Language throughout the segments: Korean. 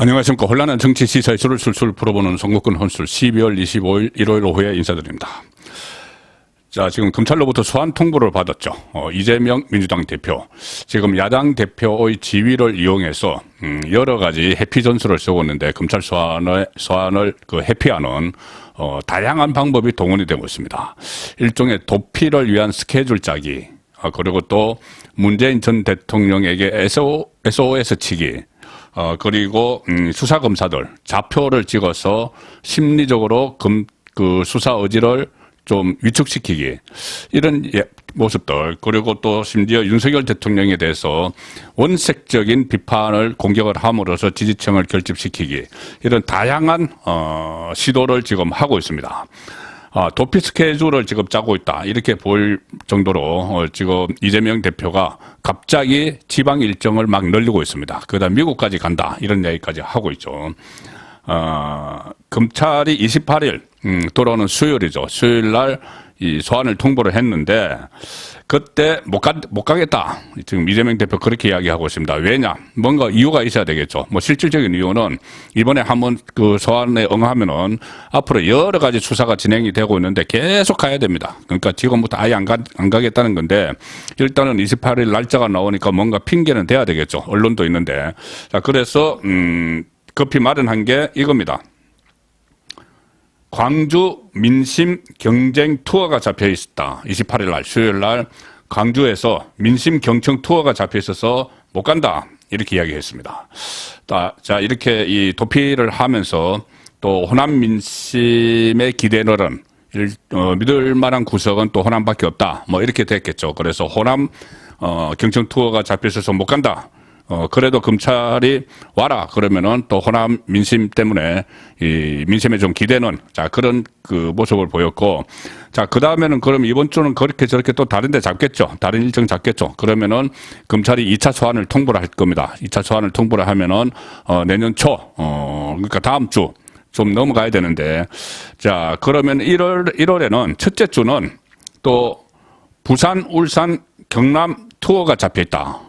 안녕하십니까. 혼란한 정치 시사의 술을 술술 풀어보는 송국근 혼술 12월 25일 일요일 오후에 인사드립니다. 자, 지금 검찰로부터 소환 통보를 받았죠. 어, 이재명 민주당 대표. 지금 야당 대표의 지위를 이용해서, 음, 여러 가지 해피 전술을 쓰고 있는데, 검찰 소환을, 소환을 그 해피하는, 어, 다양한 방법이 동원이 되고 있습니다. 일종의 도피를 위한 스케줄 짜기, 아, 그리고 또 문재인 전 대통령에게 SO, SOS 치기, 어, 그리고, 음, 수사 검사들, 좌표를 찍어서 심리적으로 금, 그 수사 의지를 좀 위축시키기. 이런 예- 모습들. 그리고 또 심지어 윤석열 대통령에 대해서 원색적인 비판을 공격을 함으로써 지지층을 결집시키기. 이런 다양한 어, 시도를 지금 하고 있습니다. 아, 도피 스케줄을 지금 짜고 있다. 이렇게 볼 정도로 어, 지금 이재명 대표가 갑자기 지방 일정을 막 늘리고 있습니다. 그다음 미국까지 간다. 이런 얘기까지 하고 있죠. 어, 검찰이 28일 음, 돌아오는 수요일이죠. 수요일 날 이 소환을 통보를 했는데 그때 못, 가, 못 가겠다. 지금 이재명 대표 그렇게 이야기하고 있습니다. 왜냐? 뭔가 이유가 있어야 되겠죠. 뭐 실질적인 이유는 이번에 한번 그 소환에 응하면은 앞으로 여러 가지 수사가 진행이 되고 있는데 계속 가야 됩니다. 그러니까 지금부터 아예 안, 가, 안 가겠다는 건데 일단은 28일 날짜가 나오니까 뭔가 핑계는 돼야 되겠죠. 언론도 있는데. 자, 그래서, 음, 급히 마련한 게 이겁니다. 광주 민심 경쟁 투어가 잡혀 있었다. 28일 날 수요일 날 광주에서 민심 경청 투어가 잡혀 있어서 못 간다. 이렇게 이야기했습니다. 자, 자, 이렇게 이 도피를 하면서 또 호남 민심의 기대너는 일, 어, 믿을 만한 구석은 또 호남밖에 없다. 뭐 이렇게 됐겠죠. 그래서 호남 어, 경청 투어가 잡혀 있어서 못 간다. 어, 그래도 검찰이 와라. 그러면은 또 호남 민심 때문에 이 민심에 좀 기대는 자, 그런 그 모습을 보였고 자, 그 다음에는 그럼 이번 주는 그렇게 저렇게 또 다른 데 잡겠죠. 다른 일정 잡겠죠. 그러면은 검찰이 2차 소환을 통보를 할 겁니다. 2차 소환을 통보를 하면은 어, 내년 초, 어, 그러니까 다음 주 좀 넘어가야 되는데 자, 그러면 1월, 1월에는 첫째 주는 또 부산, 울산, 경남 투어가 잡혀 있다.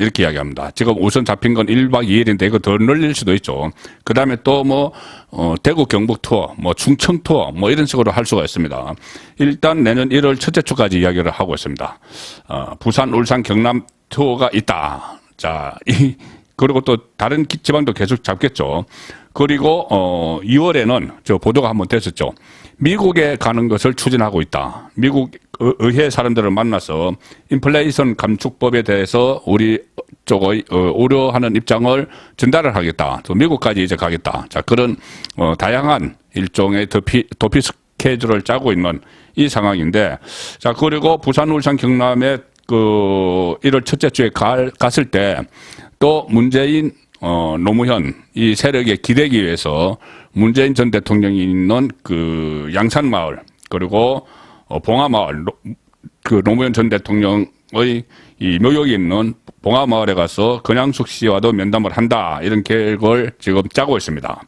이렇게 이야기합니다. 지금 우선 잡힌 건 1박 2일인데 이거 더 늘릴 수도 있죠. 그 다음에 또 뭐, 어, 대구 경북 투어, 뭐 충청 투어, 뭐 이런 식으로 할 수가 있습니다. 일단 내년 1월 첫째 주까지 이야기를 하고 있습니다. 어, 부산, 울산, 경남 투어가 있다. 자, 이, 그리고 또 다른 기- 지방도 계속 잡겠죠. 그리고 어 2월에는 저 보도가 한번 됐었죠. 미국에 가는 것을 추진하고 있다. 미국 의- 의회 사람들을 만나서 인플레이션 감축법에 대해서 우리 쪽의 어, 우려하는 입장을 전달을 하겠다. 또 미국까지 이제 가겠다. 자 그런 어, 다양한 일종의 도피, 도피 스케줄을 짜고 있는 이 상황인데 자 그리고 부산, 울산, 경남에 그 1월 첫째 주에 갈, 갔을 때 또 문재인 어, 노무현 이 세력에 기대기 위해서 문재인 전 대통령이 있는 그 양산마을 그리고 어, 봉화마을 노- 그 노무현 전 대통령의 이 묘역이 있는 봉화마을에 가서 권양숙 씨와도 면담을 한다 이런 계획을 지금 짜고 있습니다.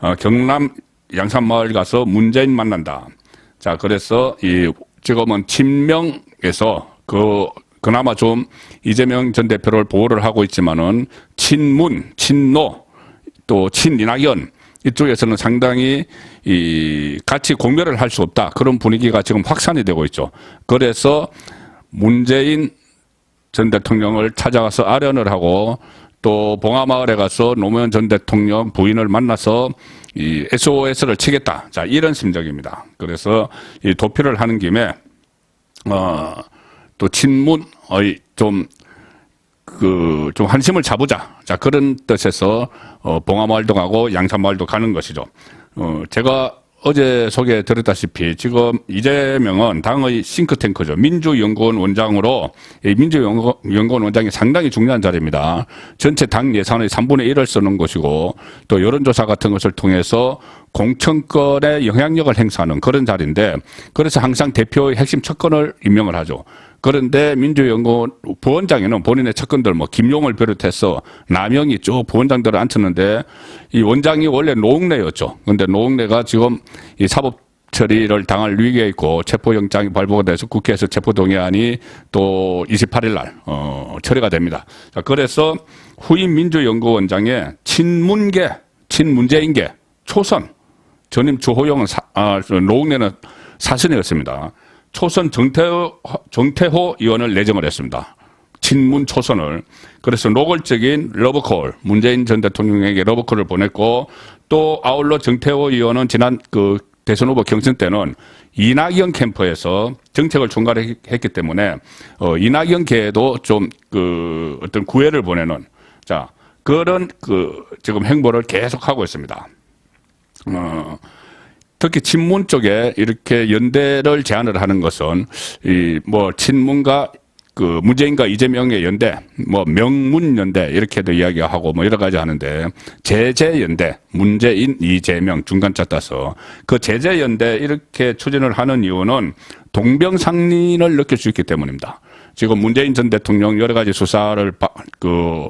어, 경남 양산마을 가서 문재인 만난다. 자 그래서 이 지금은 친명에서 그 그나마 좀 이재명 전 대표를 보호를 하고 있지만은 친문, 친노, 또 친이낙연 이쪽에서는 상당히 이 같이 공멸을 할 수 없다 그런 분위기가 지금 확산이 되고 있죠. 그래서 문재인 전 대통령을 찾아가서 아련을 하고 또 봉화마을에 가서 노무현 전 대통령 부인을 만나서 이 SOS를 치겠다. 자 이런 심정입니다. 그래서 이 도피를 하는 김에 어, 또 친문의 좀, 그, 좀 한심을 잡으자. 자, 그런 뜻에서, 어, 봉화마을도 가고 양산마을도 가는 것이죠. 어, 제가 어제 소개 드렸다시피 지금 이재명은 당의 싱크탱크죠. 민주연구원 원장으로 이 민주연구원 원장이 상당히 중요한 자리입니다. 전체 당 예산의 3분의 1을 쓰는 것이고 또 여론조사 같은 것을 통해서 공천권의 영향력을 행사하는 그런 자리인데 그래서 항상 대표의 핵심 척건을 임명을 하죠. 그런데 민주연구원 부원장에는 본인의 척건들 뭐 김용을 비롯해서 남영이 쭉 부원장들을 앉혔는데 이 원장이 원래 노웅래였죠. 근데 노웅래가 지금 이 사법 처리를 당할 위기에 있고 체포영장이 발부가 돼서 국회에서 체포동의안이 또 28일 날 어, 처리가 됩니다. 자, 그래서 후임 민주연구원장의 친문계, 친문재인계, 초선 전임 주호영은 사, 아, 저 노웅래는 사선이었습니다. 초선 정태호, 정태호 의원을 내정을 했습니다. 친문 초선을. 그래서 노골적인 러브콜, 문재인 전 대통령에게 러브콜을 보냈고 또 아울러 정태호 의원은 지난 그 대선 후보 경선 때는 이낙연 캠프에서 정책을 총괄했기 때문에 어, 이낙연 계에도 좀 그 어떤 구애를 보내는 자 그런 그 지금 행보를 계속하고 있습니다. 어, 특히 친문 쪽에 이렇게 연대를 제안을 하는 것은 이 뭐 친문과 그 문재인과 이재명의 연대, 뭐 명문 연대 이렇게도 이야기하고 뭐 여러 가지 하는데 제재 연대, 문재인, 이재명 중간자 따서 그 제재 연대 이렇게 추진을 하는 이유는 동병상련을 느낄 수 있기 때문입니다. 지금 문재인 전 대통령 여러 가지 수사를 바- 그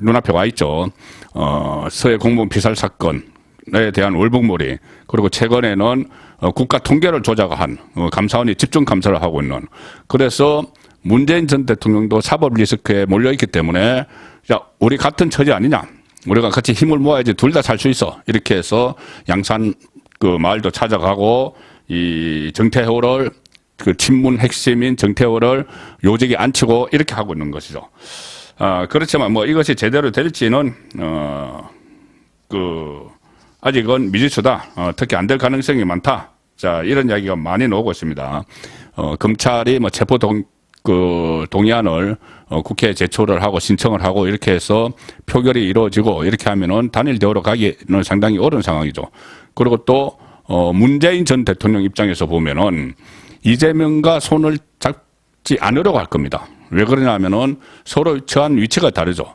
눈앞에 와 있죠. 어, 서해 공무원 피살 사건, 에 대한 월북몰이 그리고 최근에는 어, 국가 통계를 조작한 어, 감사원이 집중 감사를 하고 있는. 그래서 문재인 전 대통령도 사법 리스크에 몰려 있기 때문에 자 우리 같은 처지 아니냐? 우리가 같이 힘을 모아야지 둘 다 살 수 있어. 이렇게 해서 양산 그 마을도 찾아가고 이 정태호를 그 친문 핵심인 정태호를 요직에 앉히고 이렇게 하고 있는 것이죠. 아 그렇지만 뭐 이것이 제대로 될지는 어 그 아직은 미지수다. 어, 특히 안 될 가능성이 많다. 자, 이런 이야기가 많이 나오고 있습니다. 어, 검찰이 뭐 체포 동, 그 동의안을 어, 국회에 제출을 하고 신청을 하고 이렇게 해서 표결이 이루어지고 이렇게 하면은 단일 대우로 가기는 상당히 어려운 상황이죠. 그리고 또, 어, 문재인 전 대통령 입장에서 보면은 이재명과 손을 잡지 않으려고 할 겁니다. 왜 그러냐면은 서로 처한 위치가 다르죠.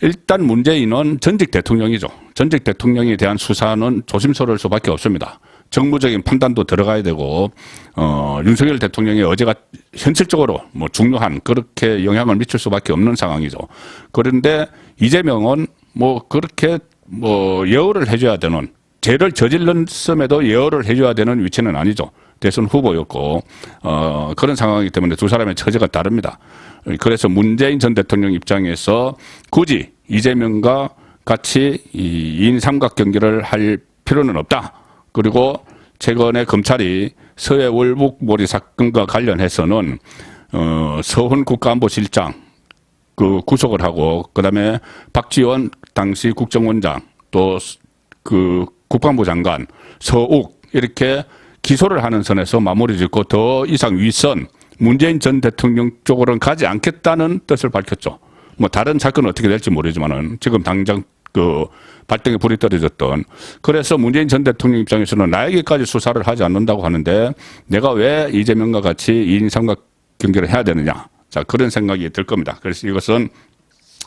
일단 문재인은 전직 대통령이죠. 전직 대통령에 대한 수사는 조심스러울 수밖에 없습니다. 정무적인 판단도 들어가야 되고 어 윤석열 대통령이 어제가 현실적으로 뭐 중요한 그렇게 영향을 미칠 수밖에 없는 상황이죠. 그런데 이재명은 뭐 그렇게 뭐 예우를 해줘야 되는 죄를 저질렀음에도 예우를 해줘야 되는 위치는 아니죠. 대선 후보였고 어 그런 상황이기 때문에 두 사람의 처지가 다릅니다. 그래서 문재인 전 대통령 입장에서 굳이 이재명과 같이 이 인 삼각 경기를 할 필요는 없다. 그리고 최근에 검찰이 서해 월북몰이 사건과 관련해서는 어 서훈 국가안보실장 그 구속을 하고 그다음에 박지원 당시 국정원장 또 그 국방부 장관 서욱 이렇게 기소를 하는 선에서 마무리 짓고 더 이상 윗선 문재인 전 대통령 쪽으로는 가지 않겠다는 뜻을 밝혔죠. 뭐 다른 사건은 어떻게 될지 모르지만은 지금 당장 그 발등에 불이 떨어졌던 그래서 문재인 전 대통령 입장에서는 나에게까지 수사를 하지 않는다고 하는데 내가 왜 이재명과 같이 2인 삼각 경기를 해야 되느냐. 자, 그런 생각이 들 겁니다. 그래서 이것은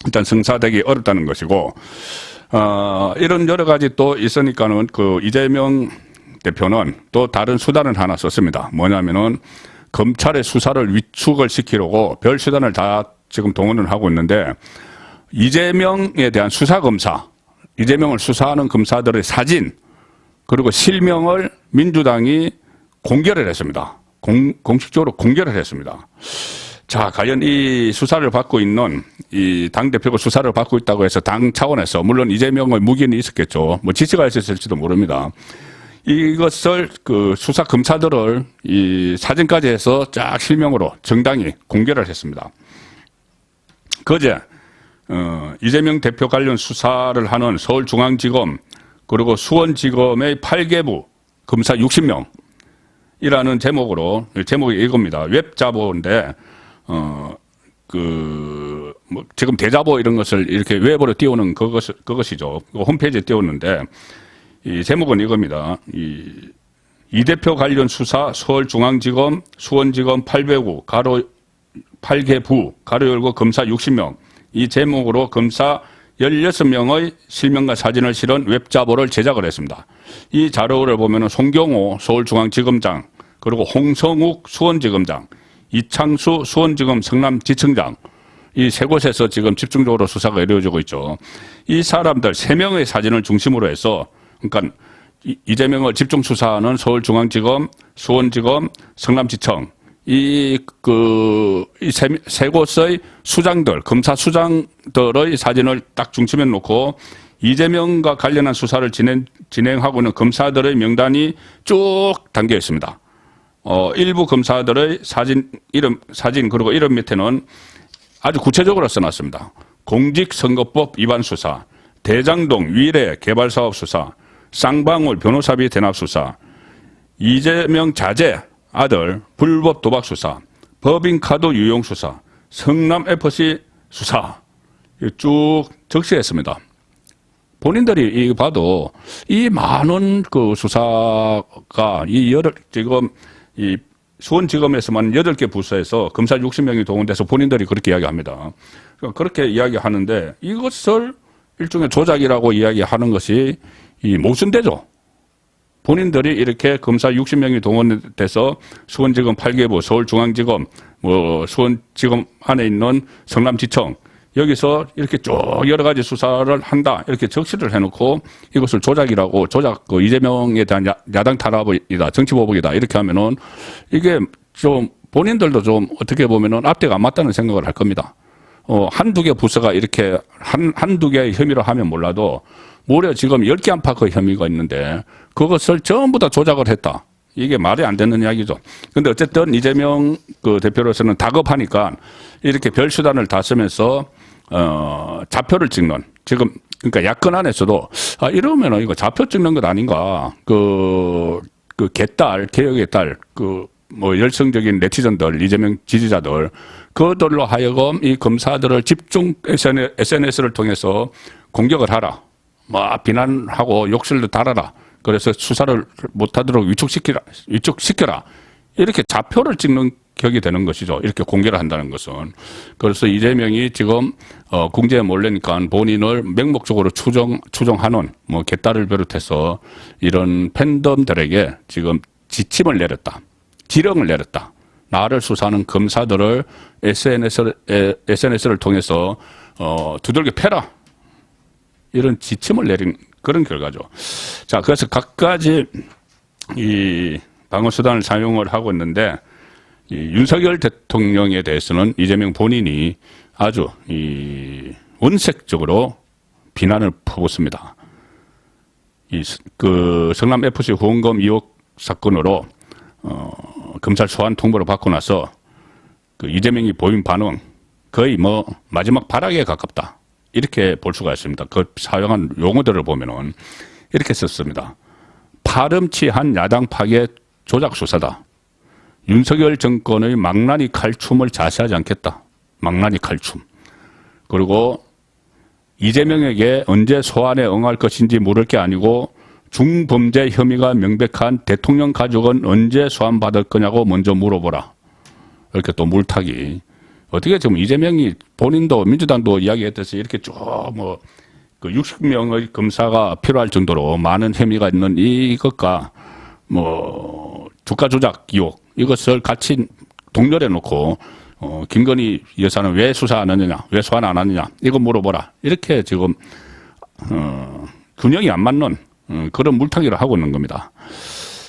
일단 성사되기 어렵다는 것이고, 어, 이런 여러 가지 또 있으니까는 그 이재명 대표는 또 다른 수단을 하나 썼습니다. 뭐냐면은 검찰의 수사를 위축을 시키려고 별 수단을 다 지금 동원을 하고 있는데 이재명에 대한 수사 검사, 이재명을 수사하는 검사들의 사진 그리고 실명을 민주당이 공개를 했습니다. 공, 공식적으로 공개를 했습니다. 자, 과연 이 수사를 받고 있는 이 당대표가 수사를 받고 있다고 해서 당 차원에서 물론 이재명의 무기는 있었겠죠. 뭐 지시가 있었을지도 모릅니다. 이것을 그 수사 검사들을 이 사진까지 해서 쫙 실명으로 정당히 공개를 했습니다. 그제 어, 이재명 대표 관련 수사를 하는 서울중앙지검 그리고 수원지검의 8개부 검사 60명 이라는 제목으로 제목이 이겁니다. 웹자보인데 어 그 뭐 지금 대자보 이런 것을 이렇게 웹으로 띄우는 그것 그것이죠. 그 홈페이지에 띄웠는데 이 제목은 이겁니다. 이, 이 대표 관련 수사 서울중앙지검 수원지검 809 가로 8개 부 가로 열고 검사 60명 이 제목으로 검사 16명의 실명과 사진을 실은 웹자보를 제작을 했습니다. 이 자료를 보면 송경호 서울중앙지검장 그리고 홍성욱 수원지검장 이창수 수원지검 성남지청장 이 세 곳에서 지금 집중적으로 수사가 이루어지고 있죠. 이 사람들 세 명의 사진을 중심으로 해서 그러니까 이- 이재명을 집중 수사하는 서울중앙지검, 수원지검, 성남지청 이 그 이세 세 곳의 수장들 검사 수장들의 사진을 딱 중심에 놓고 이재명과 관련한 수사를 진행 진행하고 있는 검사들의 명단이 쭉 담겨 있습니다. 어 일부 검사들의 사진 이름 사진 그리고 이름 밑에는 아주 구체적으로 써놨습니다. 공직선거법 위반 수사, 대장동 위례 개발사업 수사, 쌍방울 변호사비 대납 수사, 이재명 자제 아들 불법 도박 수사, 법인카드 유용 수사, 성남 FC 수사 이쭉 적시했습니다. 본인들이 이 봐도 이 많은 그 수사가 이 여덟 지금 이 수원지검에서만 여덟 개 부서에서 검사 60명이 동원돼서 본인들이 그렇게 이야기합니다. 그러니까 그렇게 이야기하는데 이것을 일종의 조작이라고 이야기하는 것이 이 모순되죠. 본인들이 이렇게 검사 60명이 동원돼서 수원지검 8개부, 서울중앙지검, 뭐 수원지검 안에 있는 성남지청 여기서 이렇게 쭉 여러 가지 수사를 한다 이렇게 적시를 해놓고 이것을 조작이라고 조작 그 이재명에 대한 야, 야당 탄압이다 정치 보복이다 이렇게 하면은 이게 좀 본인들도 좀 어떻게 보면은 앞뒤가 안 맞다는 생각을 할 겁니다. 어, 한두 개 부서가 이렇게 한, 한두 개의 혐의로 하면 몰라도 무려 지금 10개 안팎의 혐의가 있는데 그것을 전부 다 조작을 했다. 이게 말이 안 되는 이야기죠. 근데 어쨌든 이재명 그 대표로서는 다급하니까 이렇게 별 수단을 다 쓰면서 어, 좌표를 찍는 지금 그러니까 야권 안에서도 아, 이러면은 이거 좌표 찍는 것 아닌가. 그, 그 개딸, 개혁의 딸, 그, 뭐 열성적인 네티즌들, 이재명 지지자들, 그들로 하여금 이 검사들을 집중 SNS를 통해서 공격을 하라. 뭐 비난하고 욕설도 달아라. 그래서 수사를 못하도록 위축시키라, 위축시켜라. 이렇게 좌표를 찍는 격이 되는 것이죠. 이렇게 공개를 한다는 것은. 그래서 이재명이 지금 어, 궁지에 몰래니까 본인을 맹목적으로 추정 추정하는 뭐 개딸을 비롯해서 이런 팬덤들에게 지금 지침을 내렸다. 지령을 내렸다. 나를 수사하는 검사들을 SNS를, SNS를 통해서 어, 두들겨 패라. 이런 지침을 내린 그런 결과죠. 자, 그래서 각가지 이 방어수단을 사용을 하고 있는데 이 윤석열 대통령에 대해서는 이재명 본인이 아주 이 원색적으로 비난을 퍼붓습니다. 이 그 성남 FC 후원금 의혹 사건으로 어, 검찰 소환 통보를 받고 나서 그 이재명이 보인 반응 거의 뭐 마지막 발악에 가깝다. 이렇게 볼 수가 있습니다. 그 사용한 용어들을 보면은 이렇게 썼습니다. 파렴치한 야당 파괴 조작 수사다. 윤석열 정권의 망나니 칼춤을 자세하지 않겠다. 망나니 칼춤. 그리고 이재명에게 언제 소환에 응할 것인지 물을 게 아니고 중범죄 혐의가 명백한 대통령 가족은 언제 소환받을 거냐고 먼저 물어보라. 이렇게 또 물타기. 어떻게 지금 이재명이 본인도 민주당도 이야기했듯이 이렇게 쭉뭐 그 60명의 검사가 필요할 정도로 많은 혐의가 있는 이것과 뭐 주가 조작 의혹 이것을 같이 동렬해 놓고 어 김건희 여사는 왜 수사 안 하느냐 왜 소환 안 하느냐 이거 물어보라 이렇게 지금 어 균형이 안 맞는 어, 그런 물타기를 하고 있는 겁니다.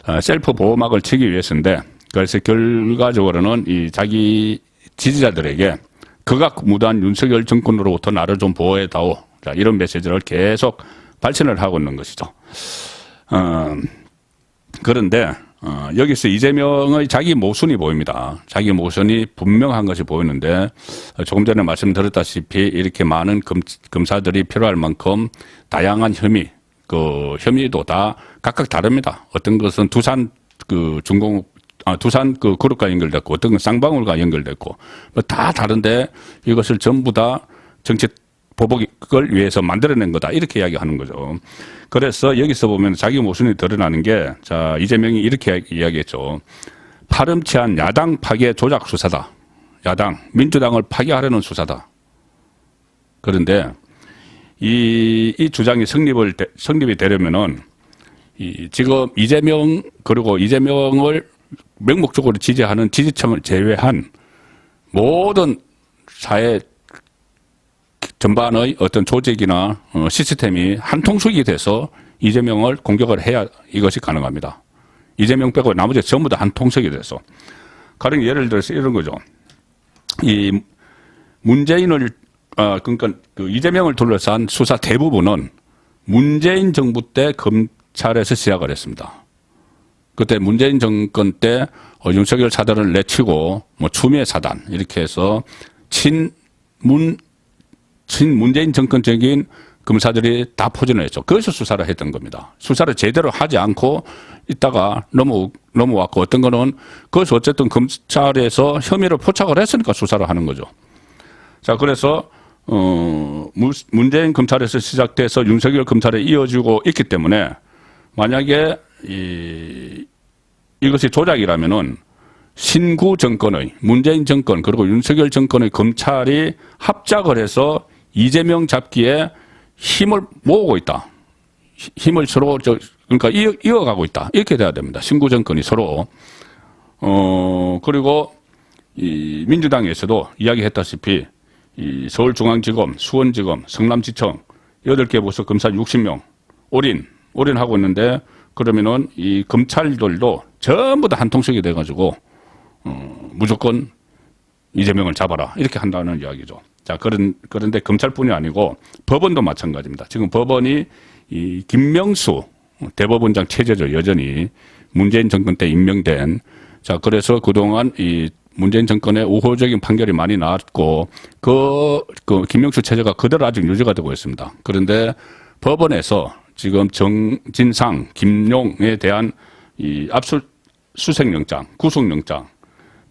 어, 셀프 보호막을 치기 위해서인데 그래서 결과적으로는 이 자기 지지자들에게 극악무도한 윤석열 정권으로부터 나를 좀 보호해다오. 자, 이런 메시지를 계속 발신을 하고 있는 것이죠. 어, 그런데 어, 여기서 이재명의 자기 모순이 보입니다. 자기 모순이 분명한 것이 보이는데 어, 조금 전에 말씀드렸다시피 이렇게 많은 검, 검사들이 필요할 만큼 다양한 혐의, 그 혐의도 다 각각 다릅니다. 어떤 것은 두산 그 중공 아, 두산 그 그룹과 연결됐고 어떤 건 쌍방울과 연결됐고 뭐다 다른데 이것을 전부 다 정치 보복을 위해서 만들어낸 거다 이렇게 이야기하는 거죠. 그래서 여기서 보면 자기 모순이 드러나는 게 자 이재명이 이렇게 이야기했죠. 파렴치한 야당 파괴 조작 수사다. 야당 민주당을 파괴하려는 수사다. 그런데 이, 이 주장이 성립을 되- 성립이 되려면은 이 지금 이재명 그리고 이재명을 맹목적으로 지지하는 지지층을 제외한 모든 사회 전반의 어떤 조직이나 어, 시스템이 한통속이 돼서 이재명을 공격을 해야 이것이 가능합니다. 이재명 빼고 나머지 전부 다 한 통속이 돼서. 가령 예를 들어서 이런 거죠. 이 문재인을 어 그러니까 그 이재명을 둘러싼 수사 대부분은 문재인 정부 때 검찰에서 시작을 했습니다. 그때 문재인 정권 때 어, 윤석열 사단을 내치고 뭐 추미애 사단 이렇게 해서 친문 친 문재인 정권적인 검사들이 다 포진을 했죠. 그래서 수사를 했던 겁니다. 수사를 제대로 하지 않고 있다가 넘어 넘어왔고 어떤 거는 그것이 어쨌든 검찰에서 혐의를 포착을 했으니까 수사를 하는 거죠. 자 그래서 어 무- 문재인 검찰에서 시작돼서 윤석열 검찰에 이어지고 있기 때문에 만약에 이 이것이 조작이라면은 신구 정권의 문재인 정권 그리고 윤석열 정권의 검찰이 합작을 해서 이재명 잡기에 힘을 모으고 있다. 히- 힘을 서로 저 그러니까 이어, 이어 가고 있다. 이렇게 돼야 됩니다. 신구 정권이 서로 어 그리고 이 민주당에서도 이야기했다시피 이 서울중앙지검, 수원지검, 성남지청 여덟 개 부서 검사 60명 올인 올인하고 있는데 그러면은 이 검찰들도 전부 다 한 통속이 돼가지고 어, 무조건 이재명을 잡아라 이렇게 한다는 이야기죠. 자 그런 그런데 검찰뿐이 아니고 법원도 마찬가지입니다. 지금 법원이 이 김명수 대법원장 체제죠 여전히 문재인 정권 때 임명된 자 그래서 그동안 이 문재인 정권의 우호적인 판결이 많이 나왔고 그, 그 김명수 체제가 그대로 아직 유지가 되고 있습니다. 그런데 법원에서 지금 정진상, 김용에 대한 이 압수 수색영장, 구속영장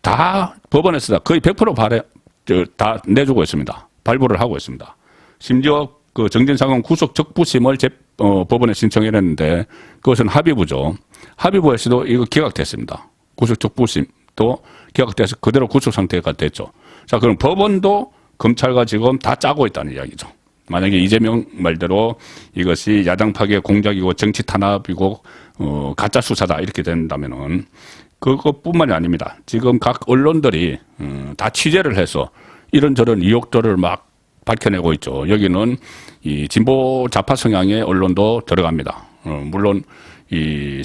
다 법원에서 다 거의 100% 발해, 저, 다 내주고 있습니다. 발부를 하고 있습니다. 심지어 그 정진상은 구속 적부심을 재, 어, 법원에 신청했는데 그것은 합의부죠. 합의부에서도 이거 기각됐습니다. 구속 적부심도 기각돼서 그대로 구속 상태가 됐죠. 자, 그럼 법원도 검찰과 지금 다 짜고 있다는 이야기죠. 만약에 이재명 말대로 이것이 야당 파괴 공작이고 정치 탄압이고 어, 가짜 수사다 이렇게 된다면은 그것뿐만이 아닙니다. 지금 각 언론들이 음, 다 취재를 해서 이런저런 의혹들을 막 밝혀내고 있죠. 여기는 이 진보 좌파 성향의 언론도 들어갑니다. 어, 물론 이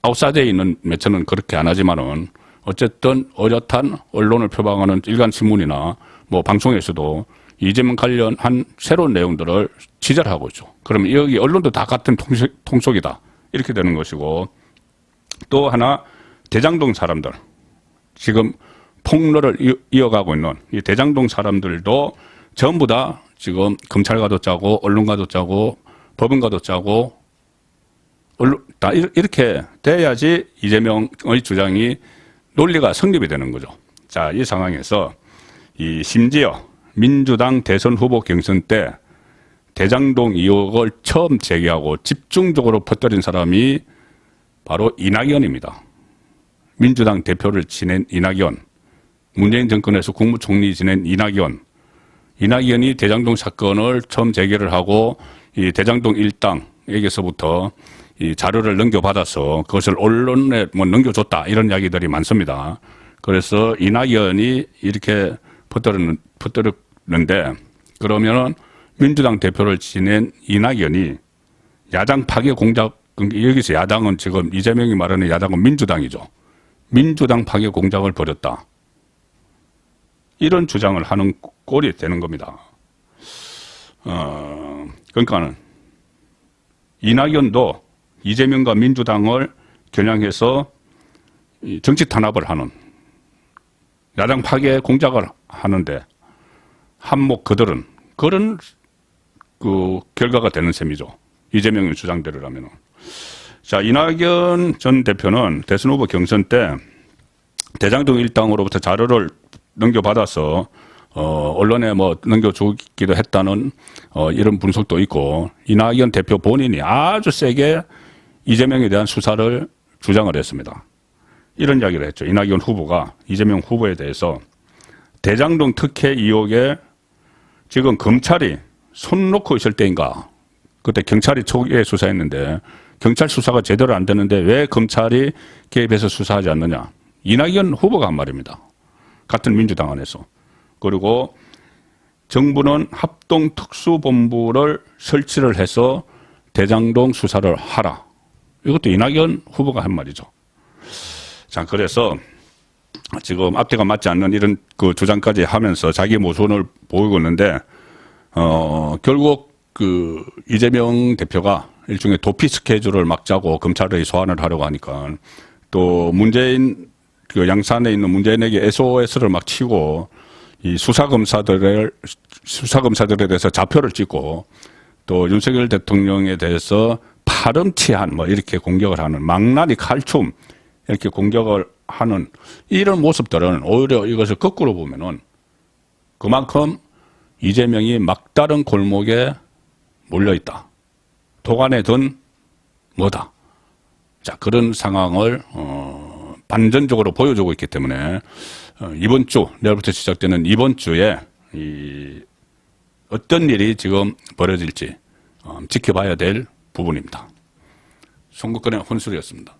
아웃사이드에 있는 매체는 그렇게 안 하지만은 어쨌든 어엿한 언론을 표방하는 일간 신문이나 뭐 방송에서도 이재명 관련한 새로운 내용들을 취재를 하고 있죠. 그러면 여기 언론도 다 같은 통속, 통속 이다. 이렇게 되는 것이고 또 하나 대장동 사람들 지금 폭로를 이- 이어가고 있는 이 대장동 사람들도 전부 다 지금 검찰과도 짜고 언론과도 짜고 법원과도 짜고 다 이- 이렇게 돼야지 이재명의 주장이 논리가 성립이 되는 거죠. 자, 이 상황에서 이 심지어 민주당 대선 후보 경선 때 대장동 의혹을 처음 제기하고 집중적으로 퍼뜨린 사람이 바로 이낙연입니다. 민주당 대표를 지낸 이낙연, 문재인 정권에서 국무총리 지낸 이낙연, 이낙연이 대장동 사건을 처음 제기를 하고 이 대장동 일당에게서부터 이 자료를 넘겨받아서 그것을 언론에 뭐 넘겨줬다 이런 이야기들이 많습니다. 그래서 이낙연이 이렇게 퍼뜨리는, 퍼뜨렸 는데 그러면은 민주당 대표를 지낸 이낙연이 야당 파괴 공작 그러니까 여기서 야당은 지금 이재명이 말하는 야당은 민주당이죠. 민주당 파괴 공작을 벌였다. 이런 주장을 하는 꼴이 되는 겁니다. 어, 그러니까는 이낙연도 이재명과 민주당을 겨냥해서 이 정치 탄압을 하는 야당 파괴 공작을 하는데 한몫 그들은 그런 그 결과가 되는 셈이죠. 이재명의 주장대로라면. 자, 이낙연 전 대표는 대선 후보 경선 때 대장동 일당으로부터 자료를 넘겨받아서 어, 언론에 뭐 넘겨주기도 했다는 어, 이런 분석도 있고 이낙연 대표 본인이 아주 세게 이재명에 대한 수사를 주장을 했습니다. 이런 이야기를 했죠. 이낙연 후보가 이재명 후보에 대해서 대장동 특혜 의혹에 지금 검찰이 손 놓고 있을 때인가 그때 경찰이 초기에 수사했는데 경찰 수사가 제대로 안 되는데 왜 검찰이 개입해서 수사하지 않느냐 이낙연 후보가 한 말입니다. 같은 민주당 안에서 그리고 정부는 합동 특수본부를 설치를 해서 대장동 수사를 하라. 이것도 이낙연 후보가 한 말이죠. 자, 그래서 지금 앞뒤가 맞지 않는 이런 그 주장까지 하면서 자기 모순을 보이고 있는데, 어, 결국 그 이재명 대표가 일종의 도피 스케줄을 막 짜고 검찰의 소환을 하려고 하니까 또 문재인 그 양산에 있는 문재인에게 SOS를 막 치고 이 수사 검사들을 수사 검사들에 대해서 좌표를 찍고 또 윤석열 대통령에 대해서 파렴치한 뭐 이렇게 공격을 하는 망나니 칼춤 이렇게 공격을 하는 이런 모습들은 오히려 이것을 거꾸로 보면은 그만큼 이재명이 막다른 골목에 몰려 있다. 도관에 든 뭐다. 자 그런 상황을 어, 반전적으로 보여주고 있기 때문에 어, 이번 주 내일부터 시작되는 이번 주에 이 어떤 일이 지금 벌어질지 어, 지켜봐야 될 부분입니다. 송국근의 혼술이었습니다.